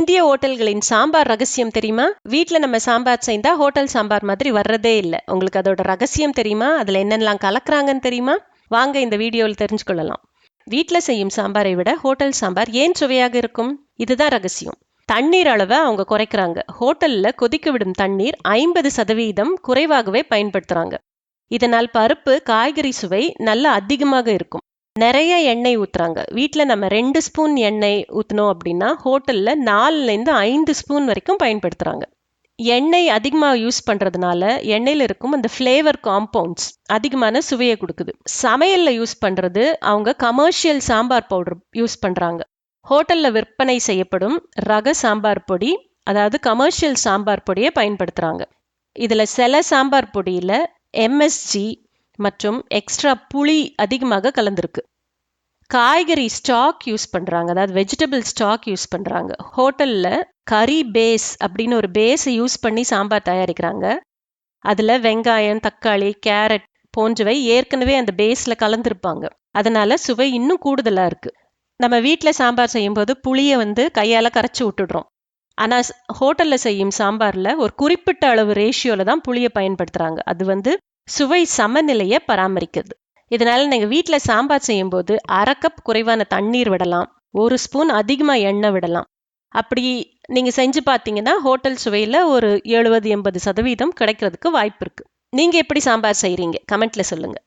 இந்திய ஹோட்டல்களின் சாம்பார் ரகசியம் தெரியுமா? வீட்டில் நம்ம சாம்பார் செய்தா ஹோட்டல் சாம்பார் மாதிரி வர்றதே இல்லை. உங்களுக்கு அதோட ரகசியம் தெரியுமா? அதில் என்னென்னலாம் கலக்குறாங்கன்னு தெரியுமா? வாங்க இந்த வீடியோவில் தெரிஞ்சுக்கொள்ளலாம். வீட்டில் செய்யும் சாம்பாரை விட ஹோட்டல் சாம்பார் ஏன் சுவையாக இருக்கும்? இதுதான் ரகசியம். தண்ணீர் அளவை அவங்க குறைக்கிறாங்க. ஹோட்டலில் கொதிக்க விடும் தண்ணீர் ஐம்பது சதவீதம் குறைவாகவே பயன்படுத்துகிறாங்க இதனால் பருப்பு காய்கறி சுவை நல்ல அதிகமாக இருக்கும். நிறைய எண்ணெய் ஊற்றுறாங்க வீட்டில் நம்ம ரெண்டு ஸ்பூன் எண்ணெய் ஊற்றினோம் அப்படின்னா ஹோட்டலில் நாலுலேருந்து ஐந்து ஸ்பூன் வரைக்கும் பயன்படுத்துகிறாங்க எண்ணெய் அதிகமாக யூஸ் பண்ணுறதுனால எண்ணெயில் இருக்கும் அந்த ஃப்ளேவர் காம்பவுண்ட்ஸ் அதிகமான சுவையை கொடுக்குது. சமையலில் யூஸ் பண்ணுறது அவங்க கமர்ஷியல் சாம்பார் பவுடர் யூஸ் பண்ணுறாங்க ஹோட்டலில் விற்பனை செய்யப்படும் ரக சாம்பார் பொடி அதாவது கமர்ஷியல் சாம்பார் பொடியை பயன்படுத்துகிறாங்க இதில் சில சாம்பார் பொடியில் எம்எஸ்ஜி மற்றும் எக்ஸ்ட்ரா புளி அதிகமாக கலந்துருக்கு. காய்கறி ஸ்டாக் யூஸ் பண்ணுறாங்க அதாவது வெஜிடபிள் ஸ்டாக் யூஸ் பண்ணுறாங்க ஹோட்டலில் கறி பேஸ் அப்படின்னு ஒரு பேஸை யூஸ் பண்ணி சாம்பார் தயாரிக்கிறாங்க. அதில் வெங்காயம் தக்காளி கேரட் போன்றவை ஏற்கனவே அந்த பேஸில் கலந்துருப்பாங்க. அதனால சுவை இன்னும் கூடுதலாக இருக்குது நம்ம வீட்டில் சாம்பார் செய்யும்போது புளியை வந்து கையால் கரைச்சி விட்டுடுறோம். ஆனால் ஹோட்டலில் செய்யும் சாம்பாரில் ஒரு குறிப்பிட்ட அளவு ரேஷியோவில் தான் புளியை பயன்படுத்துகிறாங்க அது வந்து சுவை சமநிலையை பராமரிக்கிறது. இதனால நீங்கள் வீட்டில் சாம்பார் செய்யும்போது அரை கப் குறைவான தண்ணீர் விடலாம். ஒரு ஸ்பூன் அதிகமாக எண்ணெய் விடலாம். அப்படி நீங்கள் செஞ்சு பார்த்தீங்கன்னா ஹோட்டல் சுவையில் ஒரு எழுபது எண்பது சதவீதம் கிடைக்கிறதுக்கு வாய்ப்பு இருக்குது நீங்கள் எப்படி சாம்பார் செய்கிறீங்க கமெண்ட்டில் சொல்லுங்கள்